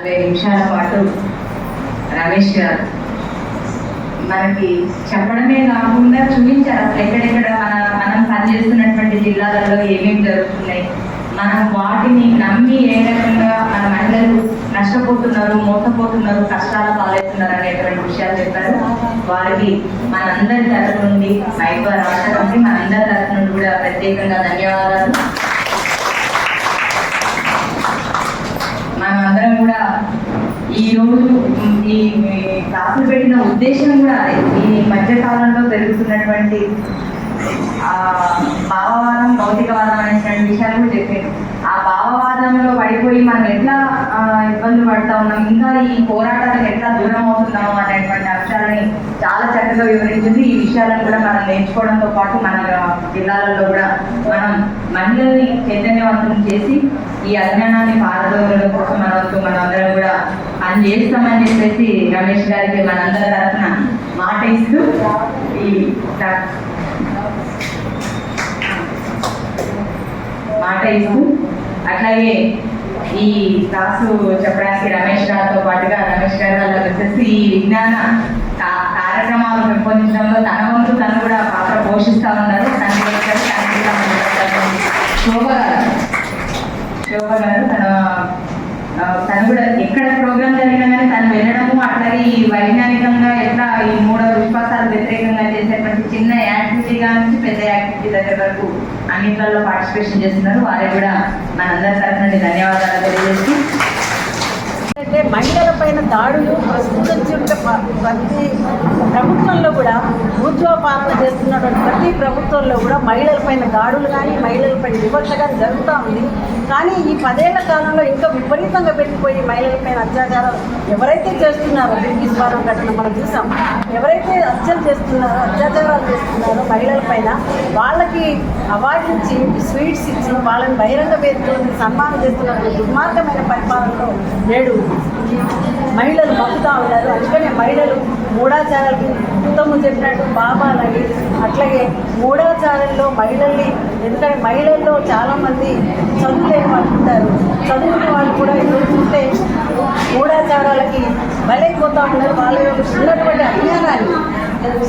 నలభై నిమిషాల పాటు రమేష్ గారు మనకి చెప్పడమే కాకుండా చూపించారు అసలు ఎక్కడెక్కడ మన మనం పనిచేస్తున్నటువంటి జిల్లాలలో ఏమేమి జరుగుతున్నాయి. మనం వాటిని నమ్మి ఏ రకంగా మన మహిళలు నష్టపోతున్నారు మోసపోతున్నారు కష్టాల పాలవుతున్నారు అనేటువంటి విషయాలు చెప్పారు. వారికి మనందరి తరఫు నుండి మైప రాష్ట్రం కమిటీ మనందరి తరఫు నుండి కూడా ప్రత్యేకంగా ధన్యవాదాలు మనం అందరం కూడా ఈ రోజు ఈ క్లాసులు పెట్టిన ఉద్దేశం కూడా అదే. ఈ మధ్యకాలంలో పెరుగుతున్నటువంటి భావవాదం భౌతికవాదం అనేటువంటి విషయాలు కూడా చెప్పాను ఆ భావవాదంలో పడిపోయి మనం ఎట్లా ఇబ్బందులు పడతా ఉన్నాం? ఇంకా ఈ పోరాటాలకు ఎట్లా దూరం అవుతున్నాము అనేటువంటి అంశాలని చాలా చక్కగా వివరించింది. ఈ విషయాలను కూడా మనం నేర్చుకోవడంతో పాటు మన జిల్లాలలో కూడా మనం మహిళల్ని చైతన్యవంతం చేసి ఈ అజ్ఞానాన్ని పారదోలడం కోసం మన మనం అందరం అని చేస్తామని చెప్పేసి రమేష్ గారికి మనందరి తరఫున మాట ఇస్తూ ఈ మాట ఇస్తూ అట్లాగే ఈ క్లాసు చెప్పడానికి రమేష్ గారితో పాటుగా రమేష్ గారి వాళ్ళకి వచ్చేసి ఈ విజ్ఞాన కార్యక్రమాలు పెంపొందించడంలో తన వంతు తను కూడా పాత్ర పోషిస్తా ఉన్నారు. తండ్రి శోభ గారు. శోభ గారు తన తను కూడా ఎక్కడ ప్రోగ్రామ్ జరిగినా కానీ తను వెళ్ళడము అట్లాగే ఈ వైజ్ఞానికంగా ఎట్లా ఈ మూడో విశ్వాసాలు వ్యతిరేకంగా చేసేటువంటి చిన్న యాక్టివిటీగా నుంచి పెద్ద యాక్టివిటీ దగ్గర వరకు అన్నింటిలో పార్టిసిపేషన్ చేస్తున్నారు. వారికి కూడా మనందరి తరఫు నుండి ధన్యవాదాలు తెలియజేస్తూ. మహిళల పైన దాడులు ప్రతి ప్రభుత్వంలో కూడా ఊర్ధ్వ పాలన చేస్తున్నటువంటి ప్రతి ప్రభుత్వంలో కూడా మహిళలపైన దాడులు కానీ మహిళలపై వివక్ష కానీ జరుగుతూ ఉంది. కానీ ఈ పదేళ్ళ కాలంలో ఇంకా విపరీతంగా పెట్టిపోయి మహిళలపైన అత్యాచారం ఎవరైతే చేస్తున్నారో బ్రిటిష్ ఘటన మనం చూసాం. ఎవరైతే హత్యలు చేస్తున్నారో అత్యాచారాలు చేస్తున్నారో మహిళల పైన వాళ్ళకి అవార్డు స్వీట్స్ ఇచ్చి వాళ్ళని బహిరంగ వేదికలను సన్మానం చేస్తున్నటువంటి దుర్మార్గమైన పరిపాలనలో నేడు మహిళలు బతుకుతా ఉన్నారు. అందుకనే మహిళలు మూఢాచారాలకి ఉత్తము చెప్పినట్టు బాబాలని అట్లాగే మూఢాచారంలో మహిళల్ని ఎందుకంటే మహిళల్లో చాలామంది చదువులేని వాళ్ళు ఉంటారు. చదువుకునే వాళ్ళు కూడా ఇప్పుడు చూస్తే బలైపోతూ ఉన్నారు వాళ్ళ యొక్క ఉన్నటువంటి అజ్ఞానాన్ని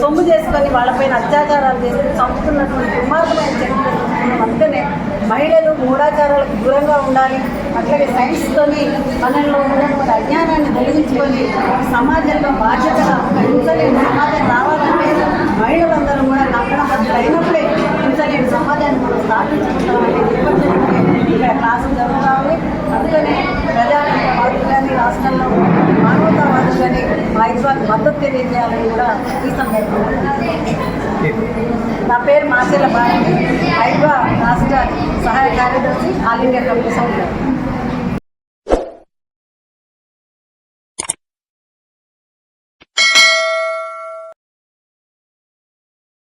సొమ్ము చేసుకొని వాళ్ళపైన అత్యాచారాలు చేసి చంపుతున్నటువంటి దుర్మార్గమైన చరిత్ర అందుకనే మహిళలు మూఢాచారాలకు దూరంగా ఉండాలి. అట్లాగే సైన్స్తోని మనలో ఉన్నటువంటి అజ్ఞానాన్ని తొలగించుకొని సమాజంలో బాధ్యతగా ఒక సమాజం కానీ మద్దతు తెలియజేయాలని కూడా ఈ సందర్భంగా నా పేరు మాసేల భారతి హైదరాబాద్ రాష్ట్ర సహాయ కార్యదర్శి ఆల్ ఇండియా కమిటీ సభ్యులు